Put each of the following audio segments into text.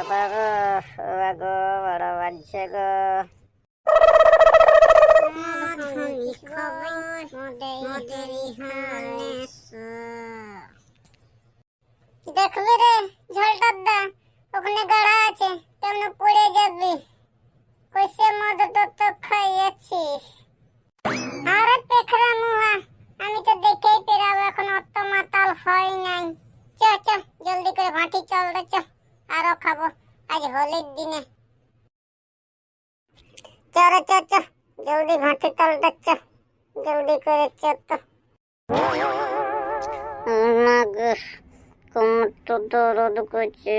বাবা গো বাবা গো রে ঝলটার দা ওখানে গাড়া আছে কেমন পড়ে যাবি কইসে মদ তো তো খাইয়েছিস আরে পেখরা মুহা আমি তো দেখেই পেরাবো এখন অত মাতাল হয় নাই চ চ জলদি করে ভাটি চল রে চ আরও খাব আজ দিনে। চ রে চ চ জলদি ভাটি চল রে চ জলদি করে চ তো। কোমর তো দরদ করছে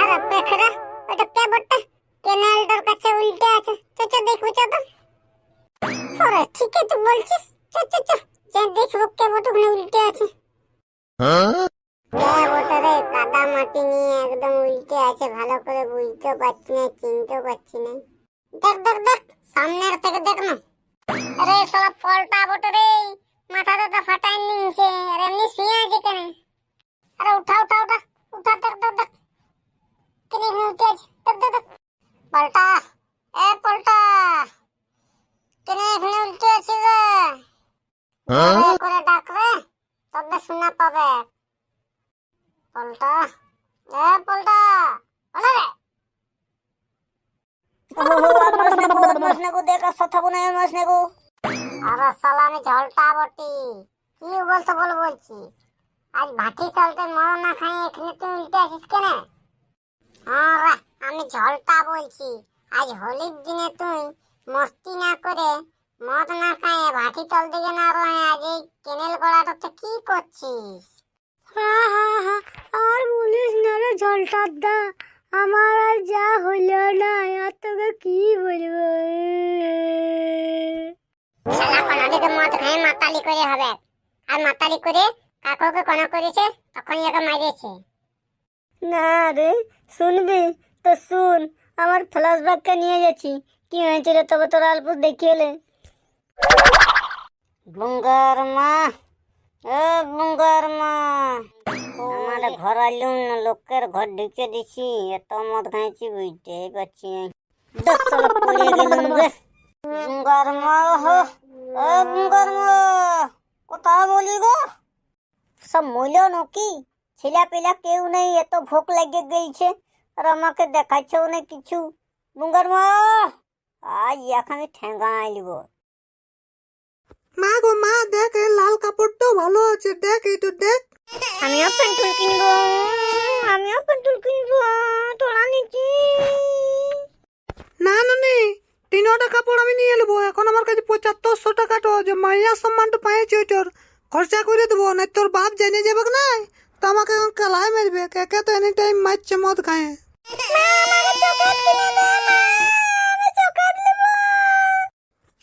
আরে পেখরা ওটা কে বটে? কেনালটার কাছে উল্টে আছে। চ চ দেখব চ তো। আরে ঠিকই তো বলছিস। চ চ চ যে দেখব কে বটে উল্টে আছে। পারছি না চিনতে পারছি না। দেখ দেখ দেখ সামনের থেকে দেখ না। আরে শালা পলটা বটে রে। মাথাটা তো ফাটাই নিছে। আর এমনি শুয়ে আছে কেন? আরে উঠা উঠা উঠা উঠা দেখ দেখ দেখ। কেন উঠে আছে দেখ দেখ দেখ। পলটা। এ পলটা। কেন এখানে উল্টে আছে রে? জোরে করে ডাক রে। তবে শোনা পাবে। পলটা এ পলটা বলে রে আরে শালা ঝলটা বটি। কি বলছো বল বলছি। আজ ভাটি চলতে মর না খাই এখানে তুই উল্টে আসিস কেন? আরে, আমি ঝলটা বলছি। আজ হোলির দিনে তুই মস্তি না করে মদ না খাইয়ে ভাটি তল দিকে না রয়ে, আজ এই কেনেল গড়াটাতে কি করছিস? হা হা হা, আর বলিস না রে ঝলটার দা। আমার আর যা হইল না আর তোকে কি বলব? শালা কোনাদিকে মদ খায় মাতালি করে হবে। আর মাতালি করে কাকুকে কোনা করেছে তখন একে মারিয়েছে না রে শুনবি? তো শুন আমার ফ্ল্যাশ ব্যাগকে নিয়ে যাচ্ছি কি হয়েছে রে তবে তোর অল্প দেখিয়ে এলে বুঙ্গার মা এ বুঙ্গার মা। আমার ঘর আলুম না, লোকের ঘর ঢুকে দিছি, এত মদ খাইছি বুঝতেই পারছি কোথা বলি গো? সব মইল নাকি? ছেলা পেলা কেউ নেই, এত ভোক লেগে গেছে আর আমাকে দেখাচ্ছেও না কিছু। বুঙ্গার মা আজ এখানে ঠেঙ্গা আইলিব মা গো, মা, দেখ লাল কাপড়টাও ভালো আছে, দেখ এইটা দেখ। আমিও পেন্টুল কিনবো। আমিও পেন্টুল কিনবো। তোরা নিচ্ছি না না নে তিনটা কাপড় আমি নিয়ে নেব। এখন আমার কাছে পঁচাত্তরশো টাকাটা যে মাইয়া সম্মানটা পাইছি ওইটার। খরচা করে দেবো না তোর বাপ জেনে যাবে না? তো আমাকে এখন কালাই মারবে কে তো এনি টাইম মারছে মদ খায়।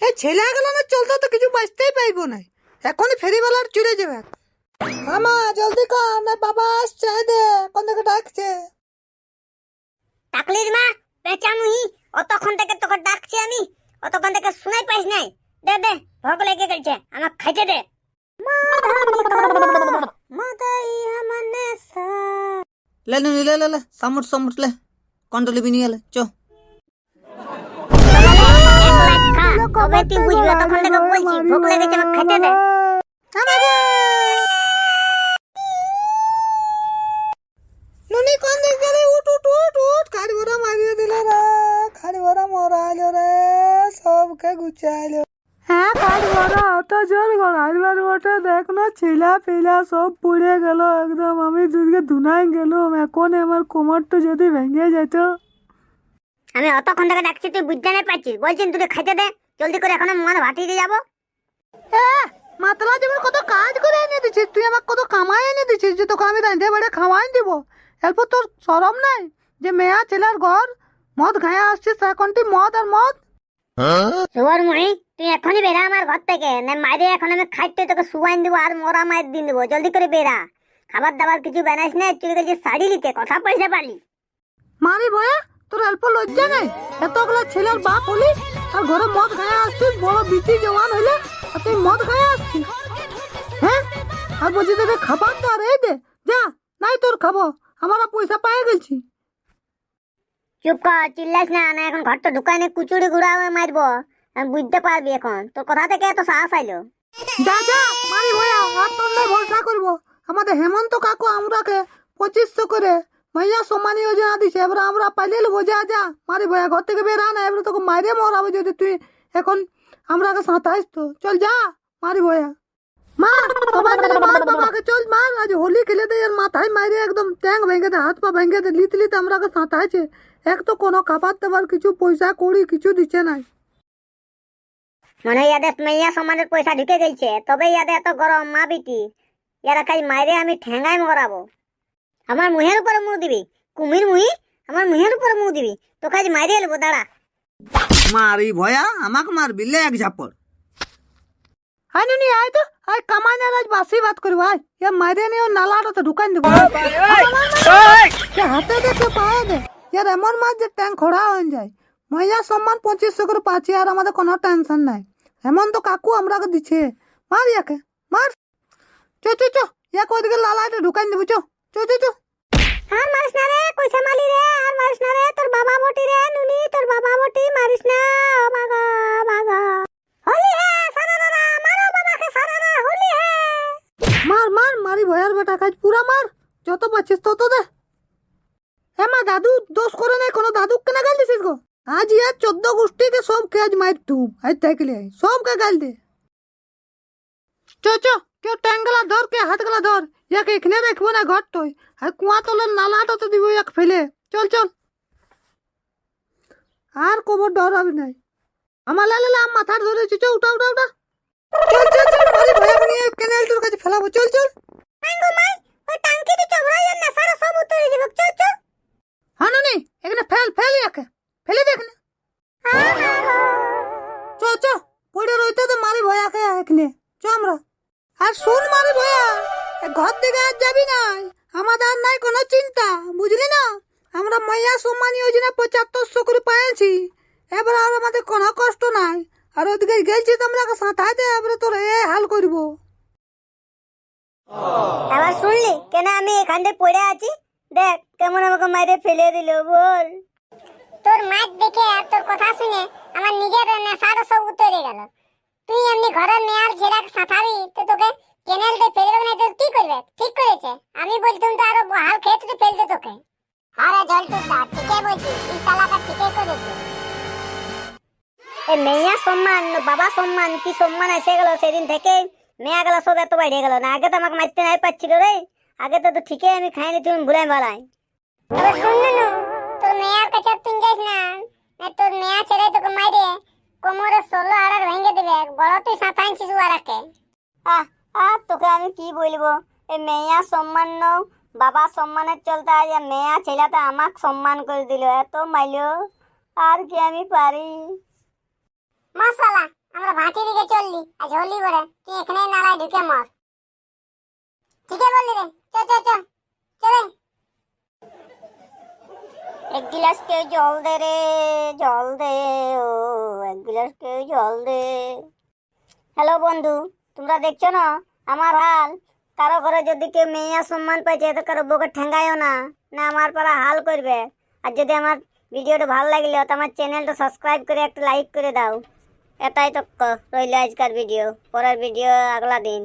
এই ছেলেগুলো না চলতে তো কিছু বাঁচতেই পাইবো না। এখনই ফেরিওয়ালার চলে যাবে। মামা জলদি কর না বাবা আসছে দে কোন থেকে ডাকছে? টাকলির মা? পেঁচামুহি অতক্ষণ থেকে তোকে ডাকছি আমি অতক্ষণ থেকে শুনাই পাইস নাই। দে দে ভোগ লেগে গেছে আমার খাইতে দে। লে লে লে লে লে সামুট সামুট লে কন্ট্রোলে বিনিয়ে লে চো। কবে তুই বুঝবি তখন থেকে বলছি ভোগ লেগেছে আমার খেতে দে। আমাকে খাড়ি ভরা রে সবকে গুচাইলো হ্যাঁ খাড়ি ভরা অত জোর গড়াইবার বটে দেখ না ছিলা পিলা সব পুড়ে গেল একদম। আমি দুদিকে ধুনাই গেলুম এখন আমার কোমরটা যদি ভেঙে যেত। আমি অতক্ষণ থেকে ডাকছি তুই বুঝতে না পারছিস। বলছেন তুই খেতে দে জলদি করে এখন মন ভাটিয়ে যাব। মাতলা যেমন কত কাজ করে এনে দিছিস তুই আমাকে কত কামাই এনে দিছিস যে তোকে আমি রাঁধে বেড়ে খাওয়াই দিব। এরপর তোর সরম নাই? যে মেয়া ছেলের ঘর মদ খায়া আসছিস এখন তুই মদ আর মদ? সুয়ার মুড়ি তুই এখনই বেরা আমার ঘর থেকে। না মাইরে এখন আমি খাইতে তোকে সুয়াইন দিব আর মোরা মায়ের দিন দেবো। জলদি করে বেরা খাবার দাবার কিছু বানাইস না চুরি গেছে শাড়ি নিতে। কথা পয়সা পারলি মারি বয়া তোর অল্প লজ্জা নেই? এতগুলো ছেলের বাপ হলি আর ঘরে মদ খায়া আসছিস বড় বিটি জওয়ান হইলে আর তুই মদ খায়া আসছিস? হ্যাঁ? আর বলছি তোদের খাবার তো আর এই দে যা নাই তোর খাব। আমরা পয়সা পাই গেছি চুপ কর, চিল্লাস না না, এখন ঘরটা দোকানে কুচুরি ঘুরা মারবো। আমি বুঝতে পারবি এখন। তোর কোথা থেকে এত সাহস আইলো। যা মারি ভয়া আর তোর লাই ভরসা করব। আমাদের হেমন্ত কাকু আমরাকে পঁচিশশো করে মাইয়া সম্মানী যোজনা দিছে। এবার আমরা পাইলে নেব যা যা, মারি ভয়া ঘর থেকে বেরা না, এবার তোকে মাইরে মরাবো যদি তুই। এখন আমরাকে সাঁতাইস তো। চল যা, মারি ভয়া মার সবাই মার বাবাকে চল মার আজ হোলি খেলে দে আর মাথায় মাইরে একদম ট্যাং ভেঙে দে হাত পা ভেঙে দে লিতে লিতে আমরাকে সাঁতাইছে। এক তো কোনো খাবার দাবার কিছু পয়সা কড়ি কিছু দিচ্ছে নাই। মনে হয় ইয়াদের মেয়া সমানের পয়সা ঢুকে গেছে তবে ইয়াদের এত গরম মা বিটি। ইয়ারা কাজ মাইরে আমি ঠেঙ্গাই মরাবো। আমার মুহের উপরে মুখ দিবি কুমির মুহি আমার মুহের উপরে মুখ দিবি তো কাজ মাইরে এলবো দাঁড়া। মারি ভয়া আমাকে মারবি লে এক ঝাপড় আয় নুনি আয় তো। আয় কামাই না আজ বাসি বাত করব আয় ইয়া মাইরে নিয়ে তো ঢুকান দেবো। সে হাতে দেখে পায়ে দে। ইয়ার এমন মাছ যে ট্যাঙ্ক খোড়া হয়ে যায়। মহিলা সম্মান পঁচিশশো করে পাচ্ছি আর আমাদের কোনো টেনশন নাই। এমন তো কাকু আমরাকে দিচ্ছে মার ইয়াকে মার চো চো চো ইয়াকে ওইদিকে লালাইটা ঢুকান দেবো চো চো চো চো। আর মারিস না রে কইসা মালি রে আর মারিস না রে তোর বাবা বটি রে নুনি তোর বাবা বটি মারিস না। ও বাগা বাগা হোলি হে সারারা মারো বাবাকে সারারা হোলি হে মার মার ভয়ার বেটা, কাজ পুরা মার। যত পাচ্ছিস তত দে। হ্যাঁ মা দাদু, দোষ করে নাই, কোনো দাদু কেনা গাল দিছিস গো? আজ ইয়ার চোদ্দ গোষ্ঠীকে সবকে আজ মার তুম আজ থাকলে সবকে গাল দে। চ চ, কেউ ট্যাঙ্গলা ধর কে হাত গলা ধর। ইয়াকে এখানে রাখব না ঘর তোই। আর কুয়া তলের নালাটা তো দিব এক ফেলে। চল চল। আর কবর ডর হবে নাই। আমার লালে মাথার ধরেছি, চ, উঠা উঠা উঠা। চল চল চল মারি ভয়া নিয়ে ক্যানেল তোর কাছে ফেলাবো চল চল। মাইগো মাই ওই টাঙ্কিতে চবড়াই না সারা সব উতরে দিব চল চল। হানুনি এখানে ফেল ফেল ইয়াকে ফেলে দে এখানে। চ চ পড়ে রইতে তো মারি ভয়াকে এখানে। চ আমরা। আর শুন মারি ভয়া ঘর থেকে আর যাবি নাই আমাদের আর নাই কোনো চিন্তা বুঝলি না? আমরা মাইয়া সম্মান যোজনা পঁচাত্তরশো করে পাইছি। এবার আর আমাদের কোনো কষ্ট নাই। আর ওদিকে গেছি তোমরা সাঁতাইতে এবারে তোর এ হাল করব। আবার শুনলি কেন আমি এখানে পড়ে আছি? দেখ কেমন আমাকে মাইরে ফেলে দিল বল। তোর মাছ দেখে আর তোর কথা শুনে আমার নিজের নেশারও সব উতরে গেল। তুই এমনি ঘরের মেয়ার ছেড়া সাঁতারি তো তোকে কেনেলতে ফেলবে না তো কি করবে? ঠিক করেছে। আমি বলতাম তো আরও হাল ক্ষেত্রে ফেলতে তোকে। আরে জল জলটুকটা ঠিকই বলছি এই শালাটা ঠিকই করেছে এই মেয়া সম্মান বাবা সম্মান কি সম্মান এসে গেল সেদিন থেকে মেয়া গেল সব এত বাইরে গেল না। আগে তো আমাকে মারতে নাই পাচ্ছিল রে। আগে তো তো ঠিকই আমি খাইনি তুমি ভুলাই বেলায় এবার শুন না তোর মেয়ার কাছে তুই যাস না। না তোর মেয়া ছেড়ে তোকে মাইরে। কোমরে ষোলো আড়ার ভেঙে দেবে। বড় তুই শিশু আরাকে আহ আহ তোকে আমি কি বলব? এই মেয়া সম্মান নও। বাবা সম্মানের চলতে আজ মেয়া ছেলেটা আমাকে সম্মান করে দিল এত মাইলো। আর কি আমি পারি? মশালা আমরা ভাটি দিকে চললি আজ হোলি করে তুই এখানে নালায় ঢুকে মর। ঠিক বললি রে, চ চ চ, চলে। এক গিলাস কেউ জল দে রে, জল দে, ও, এক গিলাস কেউ জল দে। হ্যালো বন্ধু, তোমরা দেখছ না? আমার হাল, কারও ঘরে যদি কেউ মেয়া সম্মান পাইছে, তো কারও বউকে ঠেঙ্গাইও না না আমার পারা হাল করবে। আর যদি আমার ভিডিওটা ভালো লাগলে, তো আমার চ্যানেলটা সাবস্ক্রাইব করে একটা লাইক করে দাও। এটাই তো রইল আজকার ভিডিও পরের ভিডিও আগলা দিন।